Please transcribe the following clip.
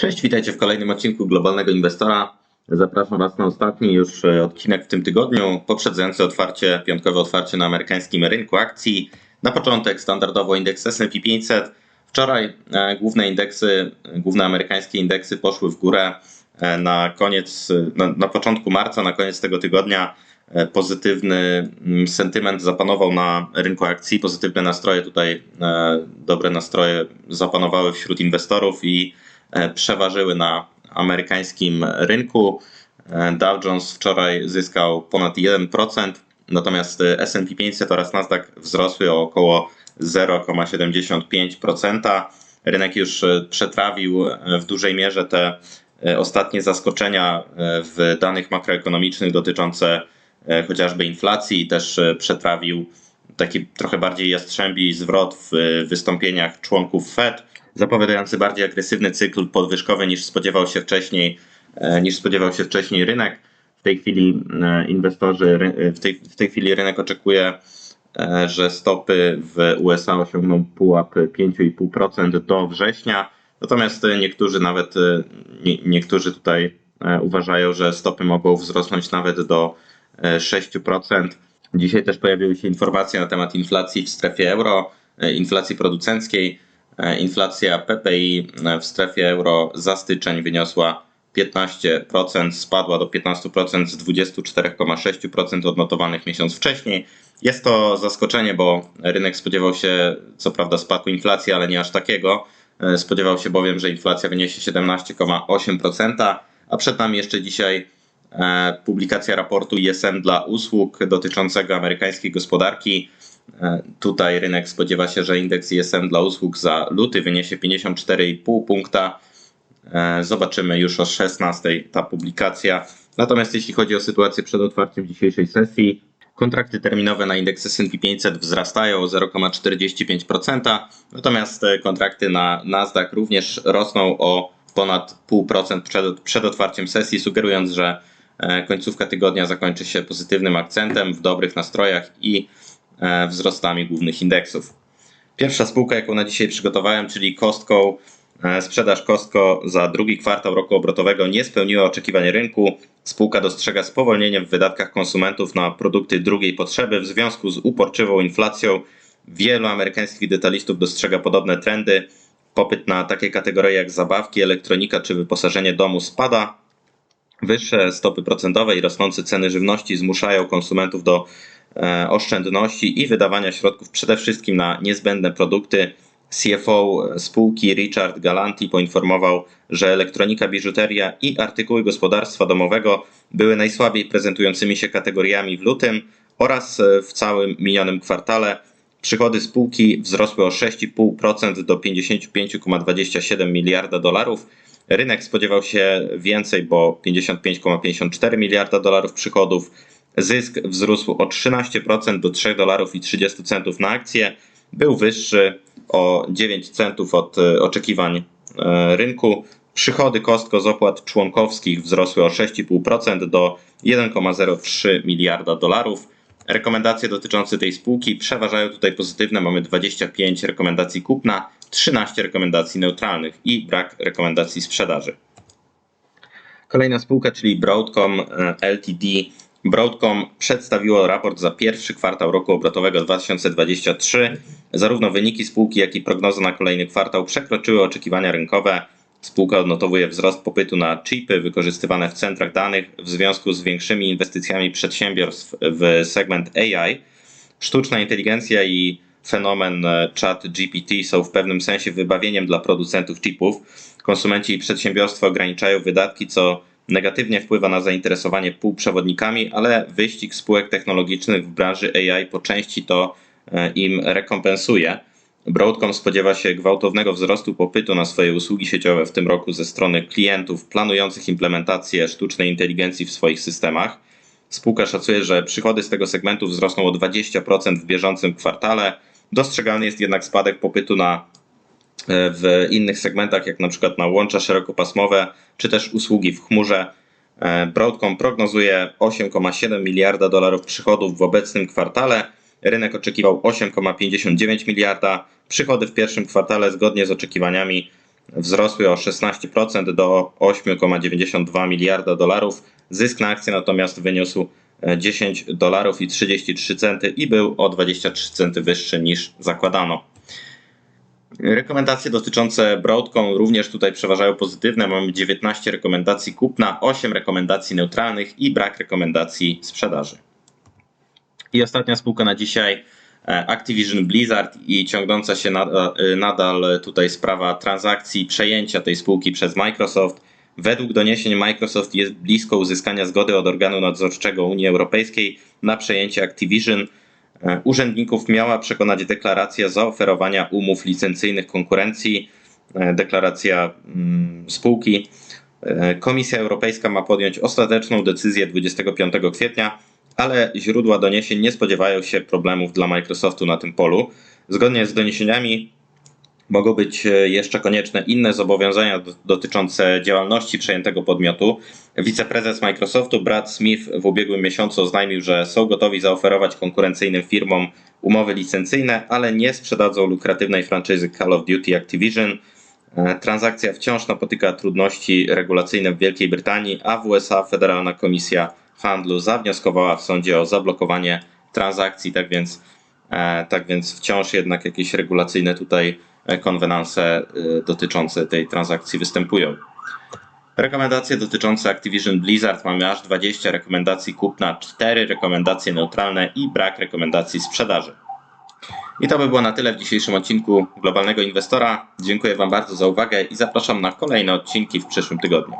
Cześć, witajcie w kolejnym odcinku Globalnego Inwestora. Zapraszam Was na ostatni już e, odcinek w tym tygodniu, poprzedzający otwarcie, piątkowe otwarcie na amerykańskim rynku akcji. Na początek standardowo indeks S&P 500. Wczoraj e, główne indeksy, główne amerykańskie indeksy poszły w górę. E, na koniec, na, na początku marca, na koniec tego tygodnia pozytywny mm, sentyment zapanował na rynku akcji, pozytywne nastroje tutaj, dobre nastroje zapanowały wśród inwestorów i przeważyły na amerykańskim rynku. Dow Jones wczoraj zyskał ponad 1%, natomiast S&P 500 oraz Nasdaq wzrosły o około 0,75%. Rynek już przetrawił w dużej mierze te ostatnie zaskoczenia w danych makroekonomicznych dotyczące E, chociażby inflacji, też e, przetrawił taki trochę bardziej jastrzębi zwrot w e, wystąpieniach członków Fed, zapowiadający bardziej agresywny cykl podwyżkowy niż spodziewał się wcześniej, niż spodziewał się wcześniej rynek. W tej chwili inwestorzy, w tej, w tej chwili rynek oczekuje, że stopy w USA osiągną pułap 5,5% do września. Natomiast niektórzy nawet, nie, niektórzy tutaj uważają, że stopy mogą wzrosnąć nawet do 6%. Dzisiaj też pojawiły się informacje na temat inflacji w strefie euro, e, inflacji producenckiej. E, inflacja PPI w strefie euro za styczeń wyniosła 15%, spadła do 15% z 24,6% odnotowanych miesiąc wcześniej. Jest to zaskoczenie, bo rynek spodziewał się co prawda spadku inflacji, ale nie aż takiego. E, spodziewał się bowiem, że inflacja wyniesie 17,8%, a przed nami jeszcze dzisiaj E, publikacja raportu ISM dla usług dotyczącego amerykańskiej gospodarki. E, tutaj rynek spodziewa się, że indeks ISM dla usług za luty wyniesie 54,5 punkta. E, zobaczymy już o 16 ta publikacja. Natomiast jeśli chodzi o sytuację przed otwarciem dzisiejszej sesji, kontrakty terminowe na indeks S&P 500 wzrastają o 0,45%, natomiast kontrakty na Nasdaq również rosną o ponad 0,5% przed, przed otwarciem sesji, sugerując, że E, końcówka tygodnia zakończy się pozytywnym akcentem, w dobrych nastrojach i e, wzrostami głównych indeksów. Pierwsza spółka, jaką na dzisiaj przygotowałem, czyli Costco, e, sprzedaż Costco za drugi kwartał roku obrotowego nie spełniła oczekiwań rynku. Spółka dostrzega spowolnienie w wydatkach konsumentów na produkty drugiej potrzeby w związku z uporczywą inflacją. Wielu amerykańskich detalistów dostrzega podobne trendy. Popyt na takie kategorie jak zabawki, elektronika czy wyposażenie domu spada, Wyższe stopy procentowe i rosnące ceny żywności zmuszają konsumentów do e, oszczędności i wydawania środków przede wszystkim na niezbędne produkty. CFO spółki Richard Galanti poinformował, że elektronika, biżuteria i artykuły gospodarstwa domowego były najsłabiej prezentującymi się kategoriami w lutym oraz e, w całym minionym kwartale. Przychody spółki wzrosły o 6,5% do 55,27 miliarda dolarów Rynek spodziewał się więcej, bo 55,54 miliarda dolarów przychodów. Zysk wzrósł o 13% do 3 dolarów i 30 centów na akcję. Był wyższy o 9 centów od e, oczekiwań e, rynku. Przychody Kostko z opłat członkowskich wzrosły o 6,5% do 1,03 miliarda dolarów. Rekomendacje dotyczące tej spółki przeważają tutaj pozytywne. Mamy 25 rekomendacji kupna, 13 rekomendacji neutralnych i brak rekomendacji sprzedaży. Kolejna spółka, czyli Broadcom e, Ltd. Broadcom przedstawiło raport za pierwszy kwartał roku obrotowego 2023. Zarówno wyniki spółki, jak i prognoza na kolejny kwartał przekroczyły oczekiwania rynkowe. Spółka odnotowuje wzrost popytu na chipy wykorzystywane w centrach danych w związku z większymi inwestycjami przedsiębiorstw w segment AI. Sztuczna inteligencja i fenomen e, chat GPT są w pewnym sensie wybawieniem dla producentów chipów. Konsumenci i przedsiębiorstwa ograniczają wydatki, co negatywnie wpływa na zainteresowanie półprzewodnikami, ale wyścig spółek technologicznych w branży AI po części to e, im rekompensuje. Broadcom spodziewa się gwałtownego wzrostu popytu na swoje usługi sieciowe w tym roku ze strony klientów planujących implementację sztucznej inteligencji w swoich systemach. Spółka szacuje, że przychody z tego segmentu wzrosną o 20% w bieżącym kwartale. Dostrzegalny jest jednak spadek popytu na w innych segmentach, jak na przykład na łącza szerokopasmowe, czy też usługi w chmurze. E, Broadcom prognozuje 8,7 miliarda dolarów przychodów w obecnym kwartale Rynek oczekiwał 8,59 miliarda. Przychody w pierwszym kwartale zgodnie z oczekiwaniami wzrosły o 16% do 8,92 miliarda dolarów. Zysk na akcję natomiast wyniósł e, 10 dolarów i 33 centy i był o 23 centy wyższy niż zakładano. Rekomendacje dotyczące Broadcom również tutaj przeważają pozytywne. Mamy 19 rekomendacji kupna, 8 rekomendacji neutralnych i brak rekomendacji sprzedaży. I ostatnia spółka na dzisiaj e, Activision Blizzard i ciągnąca się e, nadal tutaj sprawa transakcji przejęcia tej spółki przez Microsoft. Według doniesień Microsoft jest blisko uzyskania zgody od organu nadzorczego Unii Europejskiej na przejęcie Activision. E, Urzędników miała przekonać deklaracja zaoferowania umów licencyjnych konkurencji, e, deklaracja mm, spółki. E, Komisja Europejska ma podjąć ostateczną decyzję 25 kwietnia, ale źródła doniesień nie spodziewają się problemów dla Microsoftu na tym polu. Zgodnie z doniesieniami mogą być e, jeszcze konieczne inne zobowiązania do- dotyczące działalności przejętego podmiotu. Wiceprezes Microsoftu Brad Smith w ubiegłym miesiącu oznajmił, że są gotowi zaoferować konkurencyjnym firmom umowy licencyjne, ale nie sprzedadzą lukratywnej franczyzy Call of Duty Activision. E, Transakcja wciąż napotyka trudności regulacyjne w Wielkiej Brytanii, a w USA Federalna Komisja Handlu zawnioskowała w sądzie o zablokowanie transakcji, tak więc, e, tak więc wciąż jednak jakieś regulacyjne tutaj konwenanse e, dotyczące tej transakcji występują. Rekomendacje dotyczące Activision Blizzard mamy aż 20 rekomendacji kupna, 4 rekomendacje neutralne i brak rekomendacji sprzedaży. I to by było na tyle w dzisiejszym odcinku Globalnego Inwestora. Dziękuję Wam bardzo za uwagę i zapraszam na kolejne odcinki w przyszłym tygodniu.